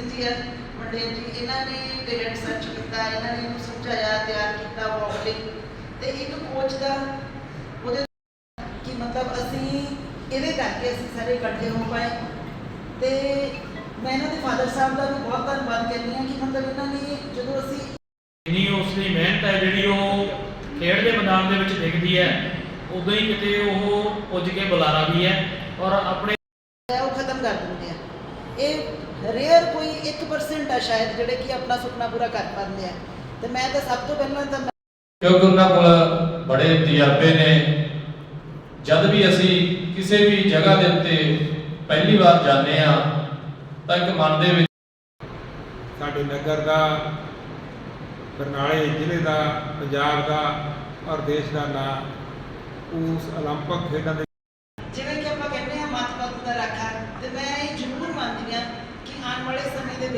ਜੀ ਹੈ। ਮੁੰਡੇ ਜੀ, ਇਹਨਾਂ ਨੇ ਪੇਰੈਂਟ ਸਰਚ ਕੀਤਾ, ਇਹਨਾਂ ਨੇ ਇਹਨੂੰ ਸਮਝਾਇਆ, ਤਿਆਰ ਕੀਤਾ ਵੌਕ ਤੇ ਇੱਕ ਕੋਚ ਦਾ ਉਹਦੇ ਕਿ ਮਤਲਬ ਅਸੀਂ ਇਹਦੇ ਕਰਕੇ ਅਸੀਂ ਸਾਰੇ ਇਕੱਠੇ ਹੋ ਪਾਏ। ਤੇ ਮੈਂ ਇਹਨਾਂ ਦੇ ਫਾਦਰ ਸਾਹਿਬ ਦਾ ਵੀ ਬਹੁਤ ਧੰਨਵਾਦ ਕਰਦੀ ਹਾਂ ਕਿ ਮਤਲਬ ਇਹਨਾਂ ਨੇ ਜਦੋਂ ਅਸੀਂ ਇੰਨੀ ਉਸ ਦੀ ਮਿਹਨਤ ਹੈ ਜਿਹੜੀ ਉਹ ਖੇਡ ਦੇ ਮੈਦਾਨ ਦੇ ਵਿੱਚ ਦਿਖਦੀ ਹੈ, ਉਦੋਂ ਹੀ ਕਿਤੇ ਉਹ ਪੁੱਜ ਕੇ ਬੁਲਾਰਾ ਵੀ ਹੈ। ਔਰ ਆਪਣੇ ਹੈ ਉਹ ਖਤਮ ਕਰ ਦਿੰਦੇ ਆ ਇਹ ਰੇਅਰ ਕੋਈ 1% ਆ ਸ਼ਾਇਦ ਜਿਹੜੇ ਕਿ ਆਪਣਾ ਸੁਪਨਾ ਪੂਰਾ ਕਰ ਪਾਉਂਦੇ ਆ ਤੇ ਮੈਂ ਤਾਂ ਸਭ ਤੋਂ ਪਹਿਲਾਂ ਤਾਂ ਕਿਉਂਕਿ ਉਹਨਾਂ ਕੋਲ ਬੜੇ ਤਜਰਬੇ ਨੇ ਜਦ ਵੀ ਅਸੀਂ ਕਿਸੇ ਵੀ ਜਗ੍ਹਾ ਦੇ ਉੱਤੇ ਪਹਿਲੀ ਵਾਰ ਜਾਂਦੇ ਆ ਤਾਂ ਇੱਕ ਮਨ ਦੇ ਵਿੱਚ ਸਾਡੇ ਨਗਰ ਦਾ ਬਰਨਾਲੇ ਜ਼ਿਲ੍ਹੇ ਦਾ ਪੰਜਾਬ ਦਾ ਔਰ ਦੇਸ਼ ਦਾ ਨਾਂ ਉਸ 올림픽 ਖੇਡਾਂ ਦੇ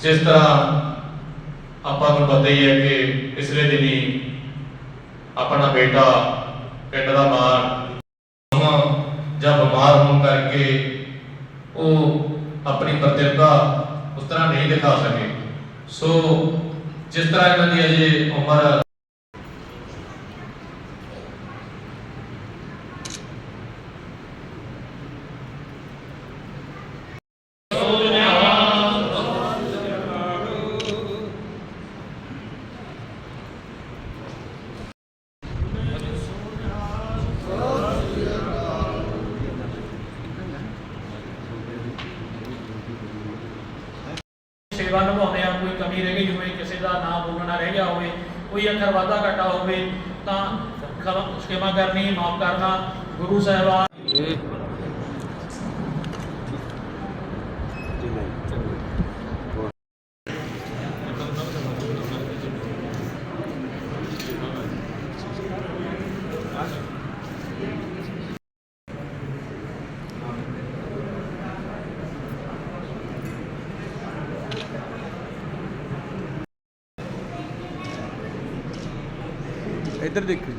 ਜਿਸ ਤਰ੍ਹਾਂ ਆਪਾਂ ਨੂੰ ਪਤਾ ਹੀ ਹੈ ਕਿ ਪਿਛਲੇ ਦਿਨੀ ਆਪਣਾ ਬੇਟਾ ਪਿੰਡ ਦਾ ਮਾਰ ਜਾਂ ਬਿਮਾਰ ਹੋਣ ਕਰਕੇ ਉਹ ਆਪਣੀ ਪ੍ਰਤਿਭਾ ਉਸ ਤਰ੍ਹਾਂ ਨਹੀਂ ਦਿਖਾ ਸਕੇ। ਸੋ ਜਿਸ ਤਰ੍ਹਾਂ ਇਹਨਾਂ ਦੀ ਅਜੇ ਉਮਰ ਸੇਵਾ ਨਿਭਾਉਂਦੇ ਆ ਕੋਈ ਕਮੀ ਰਹਿ ਗਈ ਹੋਵੇ ਕਿਸੇ ਦਾ ਨਾਮ ਬੋਲਣਾ ਰਹਿ ਗਿਆ ਹੋਵੇ, ਕੋਈ ਅੱਖਰ ਵਾਧਾ ਘਟਾ ਹੋਵੇ, ਤਾਂ ਖਮ- ਕਰਨੀ, ਮਾਫ ਕਰਨਾ, ਗੁਰੂ ਸਾਹਿਬਾਨ ਇੱਧਰ ਦੇਖੋ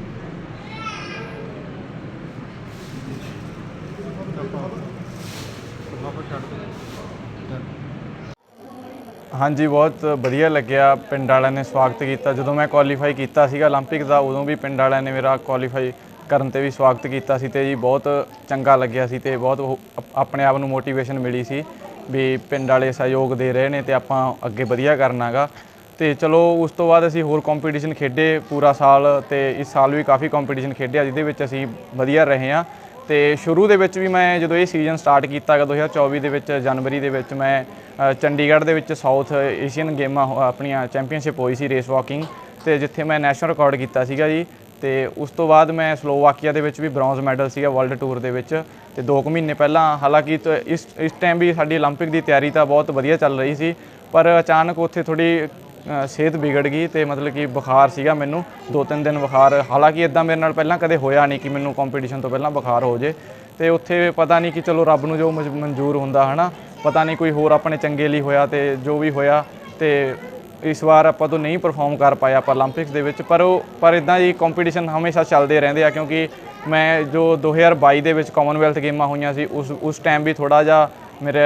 ਹਾਂਜੀ ਬਹੁਤ ਵਧੀਆ ਲੱਗਿਆ ਪਿੰਡ ਵਾਲਿਆਂ ਨੇ ਸਵਾਗਤ ਕੀਤਾ ਜਦੋਂ ਮੈਂ ਕੁਆਲੀਫਾਈ ਕੀਤਾ ਸੀਗਾ 올림픽 ਦਾ ਉਦੋਂ ਵੀ ਪਿੰਡ ਵਾਲਿਆਂ ਨੇ ਮੇਰਾ ਕੁਆਲੀਫਾਈ ਕਰਨ ਤੇ ਵੀ ਸਵਾਗਤ ਕੀਤਾ ਸੀ ਤੇ ਜੀ ਬਹੁਤ ਚੰਗਾ ਲੱਗਿਆ ਸੀ ਤੇ ਬਹੁਤ ਉਹ ਅਪ- ਆਪਣੇ ਆਪ ਨੂੰ ਮੋਟੀਵੇਸ਼ਨ ਮਿਲੀ ਸੀ ਵੀ ਪਿੰਡ ਵਾਲੇ ਸਹਿਯੋਗ ਦੇ ਰਹੇ ਨੇ ਤੇ ਆਪਾਂ ਅੱਗੇ ਵਧੀਆ ਕਰਨਾਗਾ ਤੇ ਚਲੋ ਉਸ ਤੋਂ ਬਾਅਦ ਅਸੀਂ ਹੋਰ ਕੰਪੀਟੀਸ਼ਨ ਖੇਡੇ ਪੂਰਾ ਸਾਲ ਤੇ ਇਸ ਸਾਲ ਵੀ ਕਾਫੀ ਕੰਪੀਟੀਸ਼ਨ ਖੇਡਿਆ ਜਿਹਦੇ ਵਿੱਚ ਅਸੀਂ ਵਧੀਆ ਰਹੇ ਹਾਂ ਤੇ ਸ਼ੁਰੂ ਦੇ ਵਿੱਚ ਵੀ ਮੈਂ ਜਦੋਂ ਇਹ ਸੀਜ਼ਨ ਸਟਾਰਟ ਕੀਤਾ ਗਾ 2024 ਦੇ ਵਿੱਚ ਜਨਵਰੀ ਦੇ ਵਿੱਚ ਮੈਂ ਅ, ਚੰਡੀਗੜ੍ਹ ਦੇ ਵਿੱਚ ਸਾਊਥ ਏਸ਼ੀਅਨ ਗੇਮਾਂ ਹੋ- ਆਪਣੀਆਂ ਚੈਂਪੀਅਨਸ਼ਿਪ ਹੋਈ ਸੀ ਰੇਸ ਵਾਕਿੰਗ ਤੇ ਜਿੱਥੇ ਮੈਂ ਨੈਸ਼ਨਲ ਰਿਕਾਰਡ ਕੀਤਾ ਸੀਗਾ ਜੀ ਤੇ ਉਸ ਤੋਂ ਬਾਅਦ ਮੈਂ ਸਲੋਵਾਕੀਆ ਦੇ ਵਿੱਚ ਵੀ ਬ੍ਰੌਂਜ਼ ਮੈਡਲ ਸੀਗਾ ਵਰਲਡ ਟੂਰ ਦੇ ਵਿੱਚ ਤੇ 2 ਕੁ ਮਹੀਨੇ ਪਹਿਲਾਂ ਹਾਲਾਂਕਿ ਤ- ਇਸ ਇਸ ਟਾਈਮ ਵੀ ਸਾਡੀ 올림픽 ਦੀ ਤਿਆਰੀ ਤਾਂ ਬਹੁਤ ਵਧੀਆ ਚੱਲ ਰਹੀ ਸੀ ਪਰ ਅਚਾਨਕ ਉੱਥੇ ਥੋੜੀ ਸਿਹਤ ਵਿਗੜ ਗਈ ਤੇ ਮਤਲਬ ਕਿ ਬੁਖਾਰ ਸੀਗਾ ਮੈਨੂੰ। ਦੋ ਤਿੰਨ ਦਿਨ ਬੁਖਾਰ, ਹਾਲਾਂਕਿ ਇਦਾਂ ਮੇਰੇ ਨਾਲ ਪਹਿਲਾਂ ਕਦੇ ਹੋਇਆ ਨਹੀਂ ਕਿ ਮੈਨੂੰ ਕੰਪੀਟੀਸ਼ਨ ਤੋਂ ਪਹਿਲਾਂ ਬੁਖਾਰ ਹੋ ਜੇ। ਤੇ ਉੱਥੇ ਪਤਾ ਨਹੀਂ ਕਿ ਚਲੋ ਰੱਬ ਨੂੰ ਜੋ ਮਨਜ਼ੂਰ ਹੁੰਦਾ, ਹਨਾ? ਪਤਾ ਨਹੀਂ ਕੋਈ ਹੋਰ ਆਪਣੇ ਚੰਗੇ ਲਈ ਹੋਇਆ ਤੇ ਜੋ ਵੀ ਹੋਇਆ ਤੇ ਇਸ ਵਾਰ ਆਪਾਂ ਤੋਂ ਨਹੀਂ ਪਰਫਾਰਮ ਕਰ ਪਾਇਆ ਆਪਾਂ 올림픽ਸ ਦੇ ਵਿੱਚ। ਪਰ ਉਹ, ਪਰ ਇਦਾਂ ਜੀ ਕੰਪੀਟੀਸ਼ਨ ਹਮੇਸ਼ਾ ਚੱਲਦੇ ਰਹਿੰਦੇ ਆ ਕਿਉਂਕਿ ਮੈਂ ਜੋ 2022 ਦੇ ਵਿੱਚ ਕਾਮਨਵੈਲਥ ਗੇਮਾਂ ਹੋਈਆਂ ਸੀ, ਉਸ ਉਸ ਟਾਈਮ ਵੀ ਥੋੜਾ ਜਿਹਾ ਮੇਰੇ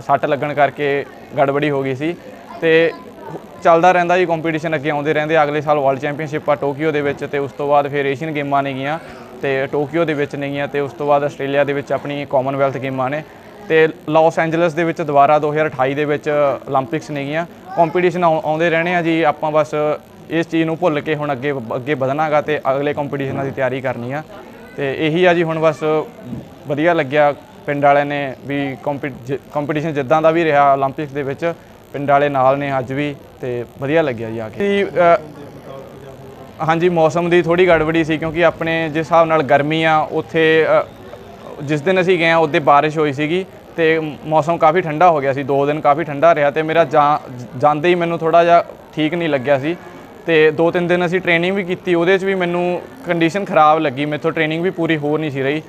ਸੱਟ ਲੱਗਣ ਕਰਕੇ ਗੜਬੜੀ ਹੋ ਗਈ ਸੀ। ਤੇ ਚੱਲਦਾ ਰਹਿੰਦਾ ਜੀ ਕੰਪੀਟੀਸ਼ਨ ਅੱਗੇ ਆਉਂਦੇ ਰਹਿੰਦੇ ਅਗਲੇ ਸਾਲ ਵਰਲਡ ਚੈਂਪੀਅਨਸ਼ਿਪ ਆ ਟੋਕੀਓ ਦੇ ਵਿੱਚ ਤੇ ਉਸ ਤੋਂ ਬਾਅਦ ਫਿਰ ਏਸ਼ੀਅਨ ਗੇਮਾਂ ਨੇਗੀਆਂ ਤੇ ਟੋਕੀਓ ਦੇ ਵਿੱਚ ਨੇਗੀਆਂ ਤੇ ਉਸ ਤੋਂ ਬਾਅਦ ਆਸਟ੍ਰੇਲੀਆ ਦੇ ਵਿੱਚ ਆਪਣੀ ਕਾਮਨਵੈਲਥ ਗੇਮਾਂ ਨੇ ਤੇ ਲਾਸ ਐਂਜਲਸ ਦੇ ਵਿੱਚ ਦੁਬਾਰਾ 2028 ਦੇ ਵਿੱਚ 올림픽ਸ ਨੇਗੀਆਂ ਕੰਪੀਟੀਸ਼ਨ ਆਉਂਦੇ ਰਹਿਣੇ ਆ ਜੀ, ਆਪਾਂ ਬਸ ਇਸ ਚੀਜ਼ ਨੂੰ ਭੁੱਲ ਕੇ ਹੁਣ ਅੱਗੇ ਅੱਗੇ ਵਧਣਾਗਾ ਤੇ ਅਗਲੇ ਕੰਪੀਟੀਸ਼ਨਾਂ ਦੀ ਤਿਆਰੀ ਕਰਨੀ ਆ। ਤੇ ਇਹੀ ਆ ਜੀ, ਹੁਣ ਬਸ ਵਧੀਆ ਲੱਗਿਆ ਪਿੰਡ ਵਾਲਿਆਂ ਨੇ ਵੀ ਕੰਪੀਟੀਸ਼ਨ ਜਿੱਦਾਂ ਦਾ ਵੀ ਰਿਹਾ 올림픽ਸ ਦੇ ਵਿੱਚ, ਪਿੰਡ ਵਾਲੇ ਨਾਲ ਨੇ ਅੱਜ ਵੀ। ਤੇ ਵਧੀਆ ਲੱਗਿਆ ਜੀ ਆ ਕੇ। ਹਾਂਜੀ, ਮੌਸਮ ਦੀ ਥੋੜੀ ਗੜਬੜੀ ਸੀ ਕਿਉਂਕਿ ਆਪਣੇ ਜਿਸ ਹਿਸਾਬ ਨਾਲ ਗਰਮੀ ਆ, ਉੱਥੇ ਜਿਸ ਦਿਨ ਅਸੀਂ ਗਏ ਆ, ਉਹਦੇ ਬਾਰਿਸ਼ ਹੋਈ ਸੀਗੀ ਤੇ ਮੌਸਮ ਕਾਫੀ ਠੰਡਾ ਹੋ ਗਿਆ ਸੀ 2 ਦਿਨ ਕਾਫੀ ਠੰਡਾ ਰਿਹਾ ਤੇ ਮੇਰਾ ਜਾਂ- ਜਾਂਦੇ ਹੀ ਮੈਨੂੰ ਥੋੜਾ ਜਿਹਾ ਠੀਕ ਨਹੀਂ ਲੱਗਿਆ ਸੀ ਤੇ 2-3 ਦਿਨ ਅਸੀਂ ਟ੍ਰੇਨਿੰਗ ਵੀ ਕੀਤੀ, ਉਹਦੇ 'ਚ ਵੀ ਮੈਨੂੰ ਕੰਡੀਸ਼ਨ ਖਰਾਬ ਲੱਗੀ, ਮੇਥੋਂ ਟ੍ਰੇਨਿੰਗ ਵੀ ਪੂਰੀ ਹੋ ਨਹੀਂ ਸੀ ਰਹੀ।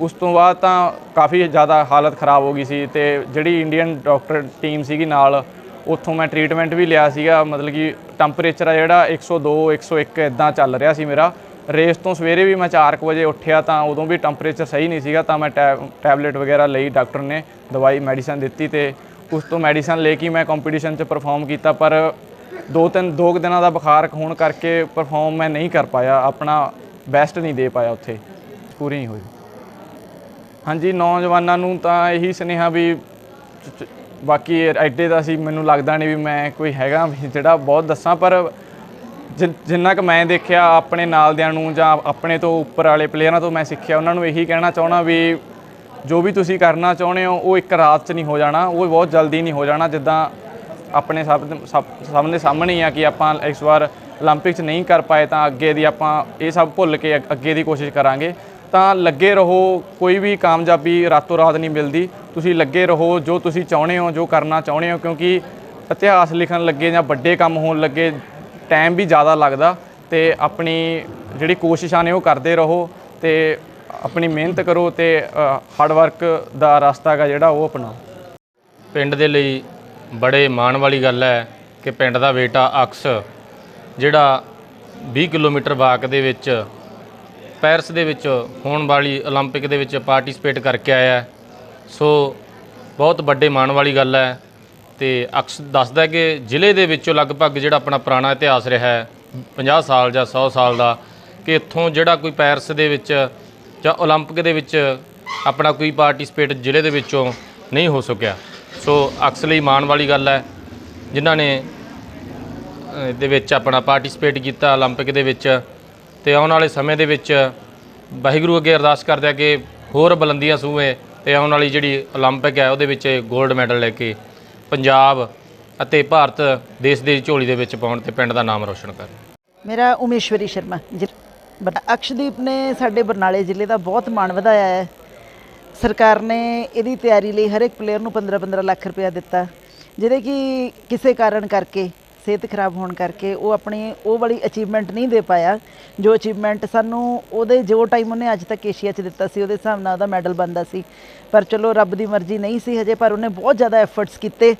ਉਸ ਤੋਂ ਬਾਅਦ ਤਾਂ ਕਾਫੀ ਜ਼ਿਆਦਾ ਹਾਲਤ ਖਰਾਬ ਹੋ ਗਈ ਸੀ ਤੇ ਜਿਹੜੀ ਇੰਡੀਅਨ ਡਾਕਟਰ ਟੀਮ ਸੀਗੀ ਨਾਲ ਉੱਥੋਂ ਮੈਂ ਟ੍ਰੀਟਮੈਂਟ ਵੀ ਲਿਆ ਸੀਗਾ, ਮਤਲਬ ਕਿ ਟੈਂਪਰੇਚਰ ਆ ਜਿਹੜਾ 102 101 ਇਦਾਂ ਚੱਲ ਰਿਹਾ ਸੀ ਮੇਰਾ। ਰੇਸ ਤੋਂ ਸਵੇਰੇ ਵੀ ਮੈਂ 4 ਵਜੇ ਉੱਠਿਆ ਤਾਂ ਉਦੋਂ ਵੀ ਟੈਂਪਰੇਚਰ ਸਹੀ ਨਹੀਂ ਸੀਗਾ, ਤਾਂ ਮੈਂ ਟੈ- ਟੈਬਲੇਟ ਵਗੈਰਾ ਲਈ ਡਾਕਟਰ ਨੇ ਦਵਾਈ ਮੈਡੀਸਨ ਦਿੱਤੀ ਤੇ ਉਸ ਤੋਂ ਮੈਡੀਸਨ ਲੈ ਕੇ ਮੈਂ ਕੰਪੀਟੀਸ਼ਨ 'ਚ ਪਰਫਾਰਮ ਕੀਤਾ, ਪਰ ਦੋ ਤਿੰਨ, ਦੋ ਕੁ ਦਿਨਾਂ ਦਾ ਬੁਖਾਰ ਹੋਣ ਕਰਕੇ ਪਰਫਾਰਮ ਮੈਂ ਨਹੀਂ ਕਰ ਪਾਇਆ, ਆਪਣਾ ਬੈਸਟ ਨਹੀਂ ਦੇ ਪਾਇਆ ਉੱਥੇ, ਪੂਰੀ ਨਹੀਂ ਹੋਈ। ਹਾਂਜੀ, ਨੌਜਵਾਨਾਂ ਨੂੰ ਤਾਂ ਇਹੀ ਸੁਨੇਹਾ ਵੀ ਬਾਕੀ ਐਡੇ ਦਾ ਸੀ ਮੈਨੂੰ ਲੱਗਦਾ ਨਹੀਂ ਵੀ ਮੈਂ ਕੋਈ ਹੈਗਾ ਵੀ ਜਿਹੜਾ ਬਹੁਤ ਦੱਸਾਂ ਪਰ ਜਿ- ਜਿੰਨਾ ਕੁ ਮੈਂ ਦੇਖਿਆ ਆਪਣੇ ਨਾਲਦਿਆਂ ਨੂੰ ਜਾਂ ਆਪਣੇ ਤੋਂ ਉੱਪਰ ਵਾਲੇ ਪਲੇਅਰਾਂ ਤੋਂ ਮੈਂ ਸਿੱਖਿਆ ਉਹਨਾਂ ਨੂੰ ਇਹੀ ਕਹਿਣਾ ਚਾਹਣਾ ਵੀ ਜੋ ਵੀ ਤੁਸੀਂ ਕਰਨਾ ਚਾਹੁੰਦੇ ਹੋ ਉਹ ਇੱਕ ਰਾਤ 'ਚ ਨਹੀਂ ਹੋ ਜਾਣਾ ਉਹ ਬਹੁਤ ਜਲਦੀ ਨਹੀਂ ਹੋ ਜਾਣਾ ਜਿੱਦਾਂ ਆਪਣੇ ਸਭ ਦੇ- ਸਭ ਸਭ ਦੇ ਸਾਹਮਣੇ ਹੀ ਆ ਕਿ ਆਪਾਂ ਇਸ ਵਾਰ 올림픽 'ਚ ਨਹੀਂ ਕਰ ਪਾਏ ਤਾਂ ਅੱਗੇ ਦੀ ਆਪਾਂ ਇਹ ਸਭ ਭੁੱਲ ਕੇ ਅੱਗ- ਅੱਗੇ ਦੀ ਕੋਸ਼ਿਸ਼ ਕਰਾਂਗੇ ਤਾਂ ਲੱਗੇ ਰਹੋ ਕੋਈ ਵੀ ਕਾਮਯਾਬੀ ਰਾਤੋਂ ਰਾਤ ਨਹੀਂ ਮਿਲਦੀ ਤੁਸੀਂ ਲੱਗੇ ਰਹੋ ਜੋ ਤੁਸੀਂ ਚਾਹੁੰਦੇ ਹੋ ਜੋ ਕਰਨਾ ਚਾਹੁੰਦੇ ਹੋ ਕਿਉਂਕਿ ਇਤਿਹਾਸ ਲਿਖਣ ਲੱਗੇ ਜਾਂ ਵੱਡੇ ਕੰਮ ਹੋਣ ਲੱਗੇ ਟਾਈਮ ਵੀ ਜ਼ਿਆਦਾ ਲੱਗਦਾ ਤੇ ਆਪਣੀ ਜਿਹੜੀ ਕੋਸ਼ਿਸ਼ਾਂ ਨੇ ਉਹ ਕਰਦੇ ਰਹੋ ਤੇ ਆਪਣੀ ਮਿਹਨਤ ਕਰੋ ਤੇ ਹਾਰਡ ਵਰਕ ਦਾ ਰਸਤਾ ਹੈਗਾ ਜਿਹੜਾ ਉਹ ਅਪਣਾਓ ਪਿੰਡ ਦੇ ਲਈ ਬੜੇ ਮਾਣ ਵਾਲੀ ਗੱਲ ਹੈ ਕਿ ਪਿੰਡ ਦਾ ਬੇਟਾ ਅਕਸ ਜਿਹੜਾ 20 ਕਿਲੋਮੀਟਰ ਵਾਕ ਦੇ ਵਿੱਚ ਪੈਰਿਸ ਦੇ ਵਿੱਚ ਹੋਣ ਵਾਲੀ 올림픽 ਦੇ ਵਿੱਚ ਪਾਰਟਿਸਿਪੇਟ ਕਰਕੇ ਆਇਆ ਹੈ। ਸੋ ਬਹੁਤ ਵੱਡੇ ਮਾਣ ਵਾਲੀ ਗੱਲ ਹੈ ਤੇ ਅਕਸ ਦੱਸਦਾ ਹੈ ਕਿ ਜ਼ਿਲ੍ਹੇ ਦੇ ਵਿੱਚੋਂ ਲਗਭਗ ਜਿਹੜਾ ਆਪਣਾ ਪੁਰਾਣਾ ਇਤਿਹਾਸ ਰਿਹਾ ਹੈ 50 ਸਾਲ ਜਾਂ 100 ਸਾਲ ਦਾ ਕਿ ਇੱਥੋਂ ਜਿਹੜਾ ਕੋਈ ਪੈਰਿਸ ਦੇ ਵਿੱਚ ਜਾਂ 올림픽 ਦੇ ਵਿੱਚ ਆਪਣਾ ਕੋਈ ਪਾਰਟਿਸਿਪੇਟ ਜ਼ਿਲ੍ਹੇ ਦੇ ਵਿੱਚੋਂ ਨਹੀਂ ਹੋ ਸਕਿਆ ਸੋ ਅਕਸ ਲਈ ਮਾਣ ਵਾਲੀ ਗੱਲ ਹੈ ਜਿਨ੍ਹਾਂ ਨੇ ਅ, ਦੇ ਵਿੱਚ ਆਪਣਾ ਪਾਰਟਿਸਿਪੇਟ ਕੀਤਾ 올림픽 ਦੇ ਵਿੱਚ ਤੇ ਆਉਣ ਵਾਲੇ ਸਮੇਂ ਦੇ ਵਿੱਚ ਵਾਹਿਗੁਰੂ ਅੱਗੇ ਅਰਦਾਸ ਕਰਦੇ ਆ ਕਿ ਹੋਰ ਬੁਲੰਦੀਆਂ ਸੂਏ ਤੇ ਆਉਣ ਵਾਲੀ ਜਿਹੜੀ 올림픽 ਹੈ, ਉਹਦੇ ਵਿੱਚ 골ਡ ਮੈਡਲ ਲੈ ਕੇ ਪੰਜਾਬ ਅਤੇ ਭਾਰਤ ਦੇਸ਼ ਦੀ ਝੋਲੀ ਦੇ ਵਿੱਚ ਪਾਉਣ ਤੇ ਪਿੰਡ ਦਾ ਨਾਮ ਰੋਸ਼ਨ ਕਰਨ ਮੇਰਾ ਉਮੇਸ਼ਵਰੀ ਸ਼ਰਮਾ ਅਕਸ਼ਦੀਪ ਨੇ ਸਾਡੇ ਬਰਨਾਲੇ ਜ਼ਿਲ੍ਹੇ ਦਾ ਬਹੁਤ ਮਾਣ ਵਧਾਇਆ ਹੈ। ਸਰਕਾਰ ਨੇ ਇਹਦੀ ਤਿਆਰੀ ਲਈ ਹਰ ਇੱਕ ਪਲੇਅਰ ਨੂੰ 15-15 ਲੱਖ ਰੁਪਏ ਦਿੱਤਾ, ਜਿਹਦੇ ਕਿ ਕਿਸੇ ਕਾਰਨ ਕਰਕੇ ਸਿਹਤ ਖਰਾਬ ਹੋਣ ਕਰਕੇ ਉਹ ਆਪਣੀ ਉਹ ਵਾਲੀ ਅਚੀਵਮੈਂਟ ਨਹੀਂ ਦੇ ਪਾਇਆ ਜੋ ਅਚੀਵਮੈਂਟ ਸਾਨੂੰ ਉਹਦੇ ਜੋ ਟਾਈਮ ਉਹਨੇ ਅੱਜ ਤੱਕ ਏਸ਼ੀਆ 'ਚ ਦਿੱਤਾ ਸੀ ਉਹਦੇ ਹਿਸਾਬ ਨਾਲ ਉਹਦਾ ਮੈਡਲ ਬਣਦਾ ਸੀ ਪਰ ਚਲੋ ਰੱਬ ਦੀ ਮਰਜ਼ੀ ਨਹੀਂ ਸੀ ਹਜੇ ਪਰ ਉਹਨੇ ਬਹੁਤ ਜ਼ਿਆਦਾ ਐਫਰਟਸ ਕੀਤੇ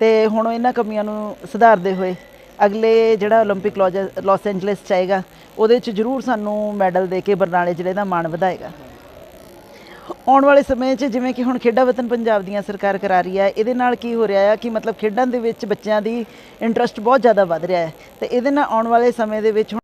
ਤੇ ਹੁਣ ਉਹ ਇਹਨਾਂ ਕਮੀਆਂ ਨੂੰ ਸੁਧਾਰਦੇ ਹੋਏ ਅਗਲੇ ਜਿਹੜਾ 올림픽 ਲੌਜ- ਲਾਸ ਐਂਜਲਸ ਚ ਆਏਗਾ ਉਹਦੇ ਚ ਜ਼ਰੂਰ ਸਾਨੂੰ ਮੈਡਲ ਦੇ ਕੇ ਬਰਨਾਲੇ ਜ਼ਿਲ੍ਹੇ ਦਾ ਮਾਣ ਵਧਾਏਗਾ ਆਉਣ ਵਾਲੇ ਸਮੇਂ 'ਚ ਜਿਵੇਂ ਕਿ ਹੁਣ ਖੇਡਾਂ ਵਤਨ ਪੰਜਾਬ ਦੀਆਂ ਸਰਕਾਰ ਕਰਾ ਰਹੀ ਹੈ, ਇਹਦੇ ਨਾਲ ਕੀ ਹੋ ਰਿਹਾ ਹੈ ਕਿ ਮਤਲਬ ਖੇਡਾਂ ਦੇ ਵਿੱਚ ਬੱਚਿਆਂ ਦੀ ਇੰਟਰਸਟ ਬਹੁਤ ਜ਼ਿਆਦਾ ਵੱਧ ਰਿਹਾ ਹੈ ਤੇ ਇਹਦੇ ਨਾਲ ਆਉਣ ਵਾਲੇ ਸਮੇਂ ਦੇ ਵਿੱਚ ਹੁਣ